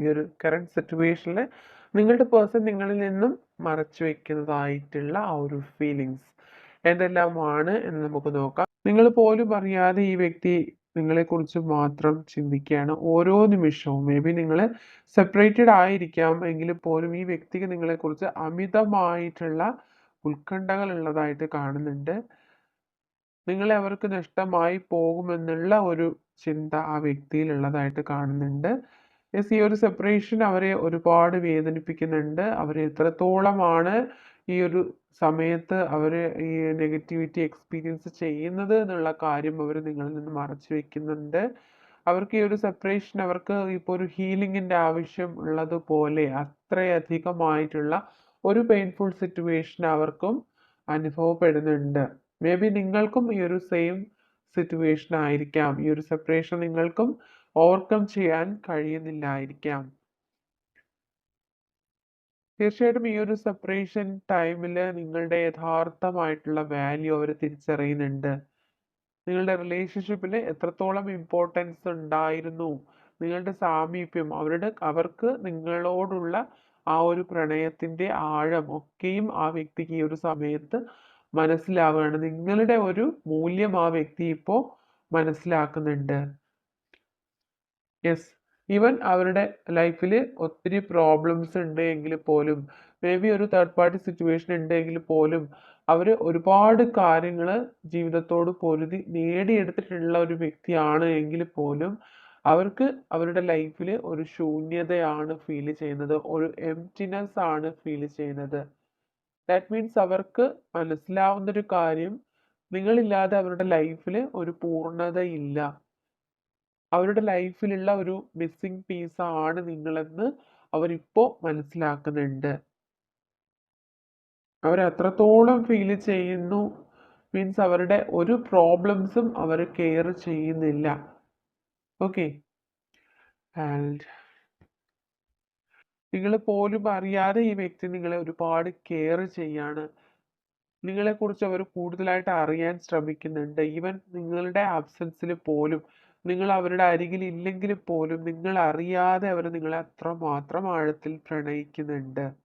ഈ ഒരു കറണ്ട് സിറ്റുവേഷനിൽ നിങ്ങളുടെ പേഴ്സൺ നിങ്ങളിൽ നിന്നും മറച്ചു വെക്കുന്നതായിട്ടുള്ള ആ ഒരു ഫീലിങ്സ് എന്തെല്ലാമാണ് എന്ന് നമുക്ക് നോക്കാം. നിങ്ങൾ പോലും അറിയാതെ ഈ വ്യക്തി നിങ്ങളെക്കുറിച്ച് മാത്രം ചിന്തിക്കുകയാണ് ഓരോ നിമിഷവും. മേ ബി നിങ്ങൾ സെപ്പറേറ്റഡ് ആയിരിക്കാം എങ്കിൽ പോലും ഈ വ്യക്തിക്ക് നിങ്ങളെക്കുറിച്ച് അമിതമായിട്ടുള്ള ഉത്കണ്ഠകൾ ഉള്ളതായിട്ട് കാണുന്നുണ്ട്. നിങ്ങളെ അവർക്ക് നഷ്ടമായി പോകുമെന്നുള്ള ഒരു ചിന്ത ആ വ്യക്തിയിൽ ഉള്ളതായിട്ട് കാണുന്നുണ്ട്. യെസ് ഈ ഒരു സെപ്പറേഷൻ അവരെ ഒരുപാട് വേദനിപ്പിക്കുന്നുണ്ട്. അവർ എത്രത്തോളമാണ് ഈ ഒരു സമയത്ത് അവർ ഈ നെഗറ്റിവിറ്റി എക്സ്പീരിയൻസ് ചെയ്യുന്നത് എന്നുള്ള കാര്യം അവർ നിങ്ങളിൽ നിന്ന് മറച്ചു വെക്കുന്നുണ്ട്. അവർക്ക് ഈ ഒരു സെപ്പറേഷൻ അവർക്ക് ഇപ്പോൾ ഒരു ഹീലിങ്ങിന്റെ ആവശ്യം ഉള്ളതുപോലെ അത്രയധികമായിട്ടുള്ള ഒരു പെയിൻഫുൾ സിറ്റുവേഷൻ അവർക്കും അനുഭവപ്പെടുന്നുണ്ട്. മേ ബി നിങ്ങൾക്കും ഈ ഒരു സെയിം സിറ്റുവേഷൻ ആയിരിക്കാം. ഈ ഒരു സെപ്പറേഷൻ നിങ്ങൾക്കും ഓവർകം ചെയ്യാൻ കഴിയുന്നില്ലായിരിക്കാം. തീർച്ചയായിട്ടും ഈ ഒരു സെപ്പറേഷൻ ടൈമിൽ നിങ്ങളുടെ യഥാർത്ഥമായിട്ടുള്ള വാല്യൂ അവർ തിരിച്ചറിയുന്നുണ്ട്. നിങ്ങളുടെ റിലേഷൻഷിപ്പിൽ എത്രത്തോളം ഇമ്പോർട്ടൻസ് ഉണ്ടായിരുന്നു. നിങ്ങളുടെ സാമീപ്യം അവരുടെ അവർക്ക് നിങ്ങളോടുള്ള ആ ഒരു പ്രണയത്തിന്റെ ആഴം ഒക്കെയും ആ വ്യക്തിക്ക് ഈ ഒരു സമയത്ത് മനസ്സിലാവുകയാണ്. നിങ്ങളുടെ ഒരു മൂല്യം ആ വ്യക്തി ഇപ്പോൾ മനസ്സിലാക്കുന്നുണ്ട്. യെസ് ഈവൻ അവരുടെ ലൈഫിൽ ഒത്തിരി പ്രോബ്ലംസ് ഉണ്ട് എങ്കിൽ പോലും മേ ബി ഒരു തേർഡ് പാർട്ടി സിറ്റുവേഷൻ ഉണ്ടെങ്കിൽ പോലും അവർ ഒരുപാട് കാര്യങ്ങൾ ജീവിതത്തോട് പൊരുതി നേടിയെടുത്തിട്ടുള്ള ഒരു വ്യക്തിയാണ് എങ്കിൽ പോലും അവർക്ക് അവരുടെ ലൈഫിൽ ഒരു ശൂന്യതയാണ് ഫീൽ ചെയ്യുന്നത് ഒരു എംറ്റിനെസ് ആണ് ഫീൽ ചെയ്യുന്നത്. ദാറ്റ് മീൻസ് അവർക്ക് മനസ്സിലാവുന്ന ഒരു കാര്യം നിങ്ങളില്ലാതെ അവരുടെ ലൈഫിൽ ഒരു പൂർണതയില്ല. അവരുടെ ലൈഫിലുള്ള ഒരു മിസ്സിങ് പീസ് ആണ് നിങ്ങളെന്ന് അവരിപ്പോൾ മനസ്സിലാക്കുന്നുണ്ട്. അവരത്രത്തോളം ഫീൽ ചെയ്യുന്നു. മീൻസ് അവരുടെ ഒരു പ്രോബ്ലംസും അവർ കെയർ ചെയ്യുന്നില്ല. ഓക്കെ ആൻഡ് നിങ്ങൾ പോലും അറിയാതെ ഈ വ്യക്തി നിങ്ങളെ ഒരുപാട് കെയർ ചെയ്യാണ്. നിങ്ങളെക്കുറിച്ച് അവർ കൂടുതലായിട്ട് അറിയാൻ ശ്രമിക്കുന്നുണ്ട്. ഈവൻ നിങ്ങളുടെ ആബ്സെൻസിൽ പോലും. നിങ്ങൾ അവരുടെ അരികിൽ ഇല്ലെങ്കിൽ പോലും നിങ്ങൾ അറിയാതെ അവർ നിങ്ങളെ അത്രമാത്രം ആഴത്തിൽ പ്രണയിക്കുന്നുണ്ട്.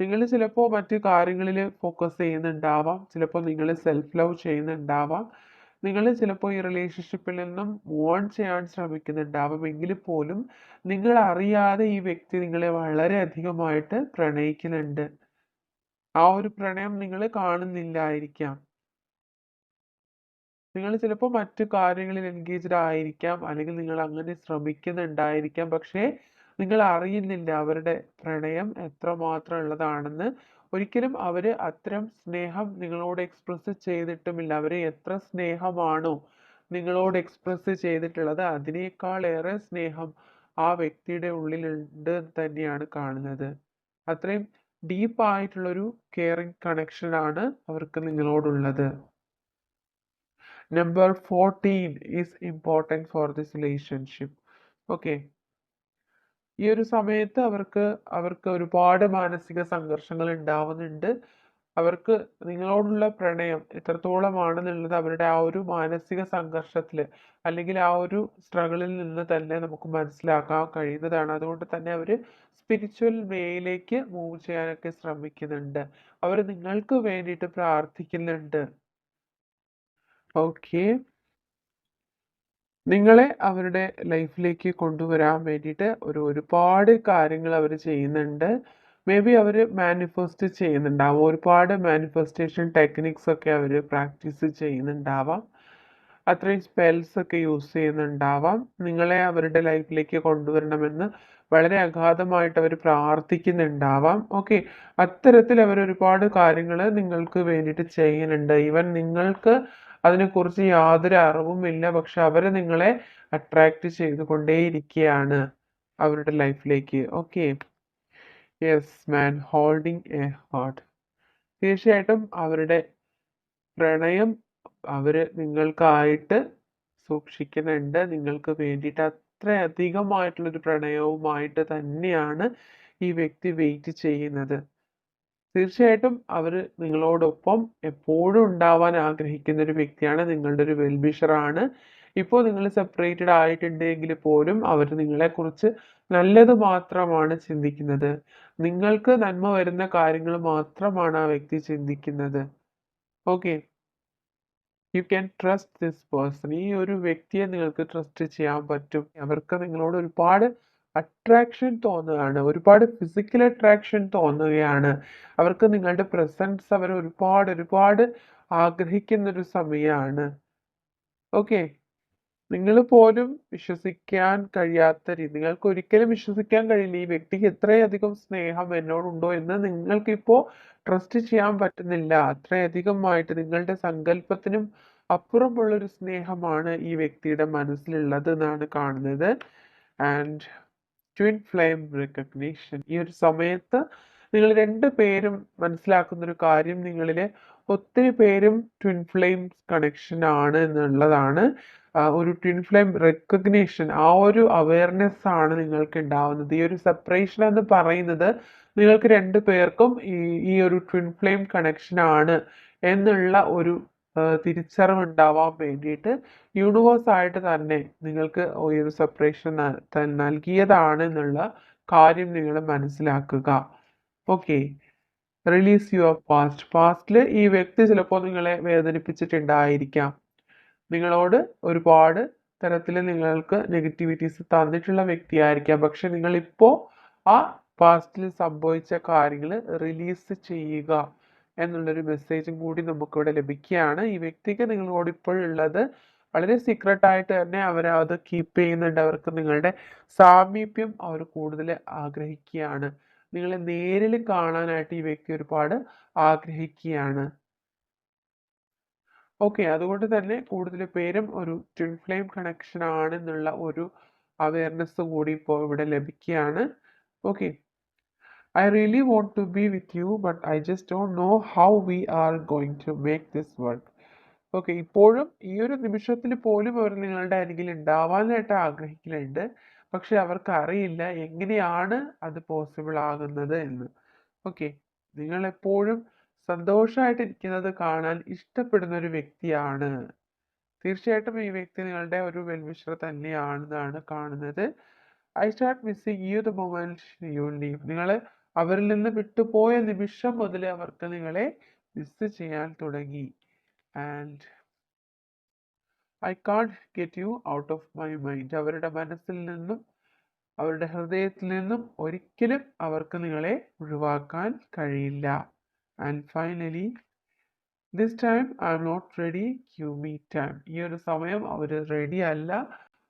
നിങ്ങൾ ചിലപ്പോൾ മറ്റു കാര്യങ്ങളിൽ ഫോക്കസ് ചെയ്യുന്നുണ്ടാവാം. ചിലപ്പോൾ നിങ്ങൾ സെൽഫ് ലവ് ചെയ്യുന്നുണ്ടാവാം. നിങ്ങൾ ചിലപ്പോൾ ഈ റിലേഷൻഷിപ്പിൽ നിന്നും മോൺ ചെയ്യാൻ ശ്രമിക്കുന്നുണ്ടാവാം. എങ്കിൽ പോലും നിങ്ങൾ അറിയാതെ ഈ വ്യക്തി നിങ്ങളെ വളരെ അധികമായിട്ട് പ്രണയിക്കുന്നുണ്ട്. ആ ഒരു പ്രണയം നിങ്ങൾ കാണുന്നില്ലായിരിക്കാം. നിങ്ങൾ ചിലപ്പോൾ മറ്റു കാര്യങ്ങളിൽ എൻഗേജ്ഡ് ആയിരിക്കാം അല്ലെങ്കിൽ നിങ്ങൾ അങ്ങനെ ശ്രമിക്കുന്നുണ്ടായിരിക്കാം പക്ഷേ നിങ്ങൾ അറിയുന്നില്ല അവരുടെ പ്രണയം എത്രമാത്രം ഉള്ളതാണെന്ന്. ഒരിക്കലും അവർ അത്തരം സ്നേഹം നിങ്ങളോട് എക്സ്പ്രസ് ചെയ്തിട്ടുമില്ല. അവർ എത്ര സ്നേഹമാണോ നിങ്ങളോട് എക്സ്പ്രസ് ചെയ്തിട്ടുള്ളത് അതിനേക്കാൾ ഏറെ സ്നേഹം ആ വ്യക്തിയുടെ ഉള്ളിലുണ്ട് തന്നെയാണ് കാണുന്നത്. അത്രയും ഡീപ്പ് ആയിട്ടുള്ളൊരു കെയറിങ് കണക്ഷനാണ് അവർക്ക് നിങ്ങളോടുള്ളത്. Number fourteen is important for this relationship okay ഈ ഒരു സമയത്ത് അവർക്ക് അവർക്ക് ഒരുപാട് മാനസിക സംഘർഷങ്ങൾ ഉണ്ടാവുന്നുണ്ട്. അവർക്ക് നിങ്ങളോടുള്ള പ്രണയം എത്രത്തോളമാണെന്നുള്ളത് അവരുടെ ആ ഒരു മാനസിക സംഘർഷത്തിൽ അല്ലെങ്കിൽ ആ ഒരു സ്ട്രഗിളിൽ നിന്ന് തന്നെ നമുക്ക് മനസ്സിലാക്കാൻ കഴിയുന്നതാണ്. അതുകൊണ്ട് തന്നെ അവർ സ്പിരിച്വൽ വേയിലേക്ക് മൂവ് ചെയ്യാനൊക്കെ ശ്രമിക്കുന്നുണ്ട്. അവർ നിങ്ങൾക്ക് വേണ്ടിയിട്ട് പ്രാർത്ഥിക്കുന്നുണ്ട്. ഓക്കെ. നിങ്ങളെ അവരുടെ ലൈഫിലേക്ക് കൊണ്ടുവരാൻ വേണ്ടിയിട്ട് ഒരു ഒരുപാട് കാര്യങ്ങൾ അവർ ചെയ്യുന്നുണ്ട്. മേ ബി അവർ മാനിഫെസ്റ്റ് ചെയ്യുന്നുണ്ടാവാം. ഒരുപാട് മാനിഫെസ്റ്റേഷൻ ടെക്നിക്സ് ഒക്കെ അവർ പ്രാക്ടീസ് ചെയ്യുന്നുണ്ടാവാം. അത്രയും സ്പെൽസ് ഒക്കെ യൂസ് ചെയ്യുന്നുണ്ടാവാം. നിങ്ങളെ അവരുടെ ലൈഫിലേക്ക് കൊണ്ടുവരണമെന്ന് വളരെ അഗാധമായിട്ട് അവർ പ്രാർത്ഥിക്കുന്നുണ്ടാവാം. ഓക്കെ. അത്തരത്തിൽ അവർ ഒരുപാട് കാര്യങ്ങൾ നിങ്ങൾക്ക് വേണ്ടിയിട്ട് ചെയ്യുന്നുണ്ട്. ഈവൻ നിങ്ങൾക്ക് അതിനെക്കുറിച്ച് യാതൊരു അറിവുമില്ല പക്ഷെ അവർ നിങ്ങളെ അട്രാക്റ്റ് ചെയ്തുകൊണ്ടേയിരിക്കുകയാണ് അവരുടെ ലൈഫിലേക്ക് okay yes man holding a heart തീർച്ചയായിട്ടും അവരുടെ പ്രണയം അവർ നിങ്ങൾക്കായിട്ട് സൂക്ഷിക്കുന്നുണ്ട്. നിങ്ങൾക്ക് വേണ്ടിയിട്ട് അത്രയധികമായിട്ടുള്ളൊരു പ്രണയവുമായിട്ട് തന്നെയാണ് ഈ വ്യക്തി വെയിറ്റ് ചെയ്യുന്നത്. തീർച്ചയായിട്ടും അവർ നിങ്ങളോടൊപ്പം എപ്പോഴും ഉണ്ടാവാൻ ആഗ്രഹിക്കുന്ന ഒരു വ്യക്തിയാണ് നിങ്ങളുടെ ഒരു വെൽബിഷറാണ്. ഇപ്പോൾ നിങ്ങൾ സെപ്പറേറ്റഡ് ആയിട്ടുണ്ടെങ്കിൽ പോലും അവർ നിങ്ങളെക്കുറിച്ച് നല്ലത് മാത്രമാണ് ചിന്തിക്കുന്നത്. നിങ്ങൾക്ക് നന്മ വരുന്ന കാര്യങ്ങൾ മാത്രമാണ് ആ വ്യക്തി ചിന്തിക്കുന്നത്. Okay. You can trust this person ഈ ഒരു വ്യക്തിയെ നിങ്ങൾക്ക് ട്രസ്റ്റ് ചെയ്യാൻ പറ്റും. അവർക്ക് നിങ്ങളോട് ഒരുപാട് അട്രാക്ഷൻ തോന്നുകയാണ്. ഒരുപാട് ഫിസിക്കൽ അട്രാക്ഷൻ തോന്നുകയാണ്. അവർക്ക് നിങ്ങളുടെ പ്രസൻസ് അവർ ഒരുപാട് ഒരുപാട് ആഗ്രഹിക്കുന്ന ഒരു സമയമാണ്. ഓക്കെ നിങ്ങൾ പോലും വിശ്വസിക്കാൻ കഴിയാത്ത രീതി നിങ്ങൾക്ക് ഒരിക്കലും വിശ്വസിക്കാൻ കഴിയില്ല. ഈ വ്യക്തിക്ക് ഇത്രയധികം സ്നേഹം എന്നോടുണ്ടോ എന്ന് നിങ്ങൾക്കിപ്പോൾ ട്രസ്റ്റ് ചെയ്യാൻ പറ്റുന്നില്ല. അത്രയധികമായിട്ട് നിങ്ങളുടെ സങ്കല്പത്തിനും അപ്പുറമുള്ളൊരു സ്നേഹമാണ് ഈ വ്യക്തിയുടെ മനസ്സിലുള്ളത് എന്നാണ് കാണുന്നത്. ആൻഡ് ട്വിൻ ഫ്ലെയിം റെക്കഗ്നീഷൻ ഈ ഒരു സമയത്ത് നിങ്ങൾ രണ്ട് പേരും മനസ്സിലാക്കുന്ന ഒരു കാര്യം നിങ്ങളിലെ ഒത്തിരി പേരും ട്വിൻ ഫ്ലെയിം കണക്ഷൻ ആണ് എന്നുള്ളതാണ്. ഒരു ട്വിൻ ഫ്ലെയിം റെക്കഗ്നീഷൻ ആ ഒരു അവയർനെസ് ആണ് നിങ്ങൾക്ക് ഉണ്ടാവുന്നത്. ഈ ഒരു സെപ്പറേഷൻ എന്ന് പറയുന്നത് നിങ്ങൾക്ക് രണ്ടു പേർക്കും ഈ ഈ ഒരു ട്വിൻ ഫ്ലെയിം കണക്ഷൻ ആണ് എന്നുള്ള ഒരു തിരിച്ചറിവ് ഉണ്ടാവാൻ വേണ്ടിയിട്ട് യൂണിവേഴ്സ് ആയിട്ട് തന്നെ നിങ്ങൾക്ക് ഒരു സെപ്പറേഷൻ നൽകിയതാണ് എന്നുള്ള കാര്യം നിങ്ങൾ മനസ്സിലാക്കുക. ഓക്കെ റിലീസ് യുവർ പാസ്റ്റ് പാസ്റ്റിൽ ഈ വ്യക്തി ചിലപ്പോൾ നിങ്ങളെ വേദനിപ്പിച്ചിട്ടുണ്ടായിരിക്കാം. നിങ്ങളോട് ഒരുപാട് തരത്തിൽ നിങ്ങൾക്ക് നെഗറ്റിവിറ്റീസ് തന്നിട്ടുള്ള വ്യക്തിയായിരിക്കാം. പക്ഷെ നിങ്ങളിപ്പോൾ ആ പാസ്റ്റിൽ സംഭവിച്ച കാര്യങ്ങൾ റിലീസ് ചെയ്യുക. എന്നുള്ളൊരു മെസ്സേജും കൂടി നമുക്കിവിടെ ലഭിക്കുകയാണ്. ഈ വ്യക്തിക്ക് നിങ്ങളോട് ഇപ്പോഴുള്ളത് വളരെ സീക്രട്ട് ആയിട്ട് തന്നെ അവർ അത് കീപ്പ് ചെയ്യുന്നുണ്ട്. അവർക്ക് നിങ്ങളുടെ സാമീപ്യം അവർ കൂടുതൽ ആഗ്രഹിക്കുകയാണ്. നിങ്ങളെ നേരിൽ കാണാനായിട്ട് ഈ വ്യക്തി ഒരുപാട് ആഗ്രഹിക്കുകയാണ്. ഓക്കെ അതുകൊണ്ട് തന്നെ കൂടുതൽ പേരും ഒരു ട്വിൻ ഫ്ലെയിം കണക്ഷൻ ആണെന്നുള്ള ഒരു അവയർനെസ് കൂടി ഇപ്പോൾ ഇവിടെ ലഭിക്കുകയാണ്. Okay I really want to be with you, but I just don't know how we are going to make this work. Okay ഇപ്പോഴും ഈ ഒരു നിമിഷത്തിൽ പോലും അവർ നിങ്ങളുടെ അരികിൽ ഉണ്ടാവാനായിട്ട് ആഗ്രഹിക്കുന്നുണ്ട്. പക്ഷെ അവർക്ക് അറിയില്ല എങ്ങനെയാണ് അത് പോസിബിൾ ആകുന്നത് എന്ന്. ഓക്കെ നിങ്ങൾ എപ്പോഴും സന്തോഷമായിട്ടിരിക്കുന്നത് കാണാൻ ഇഷ്ടപ്പെടുന്ന ഒരു വ്യക്തിയാണ്. തീർച്ചയായിട്ടും ഈ വ്യക്തി നിങ്ങളുടെ ഒരു വെൽവിഷർ തന്നെയാണെന്നാണ് കാണുന്നത്. I start missing you the moment you leave നിങ്ങൾ അവരിൽ നിന്ന് വിട്ടുപോയ നിമിഷം മുതൽ അവർക്ക് നിങ്ങളെ മിസ് ചെയ്യാൻ തുടങ്ങി. And I can't get you out of my mind അവരുടെ മനസ്സിൽ നിന്നും അവരുടെ ഹൃദയത്തിൽ നിന്നും ഒരിക്കലും അവർക്ക് നിങ്ങളെ ഒഴിവാക്കാൻ കഴിയില്ല. And finally this time I'm not ready queue me time ഈ ഒരു സമയം അവർ റെഡി അല്ല.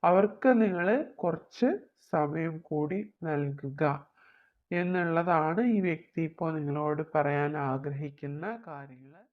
അവർക്ക് നിങ്ങൾ കുറച്ച് സമയം കൂടി നൽകുക. എന്നുള്ളതാണ് ഈ വ്യക്തി ഇപ്പോൾ നിങ്ങളോട് പറയാൻ ആഗ്രഹിക്കുന്ന കാര്യങ്ങൾ.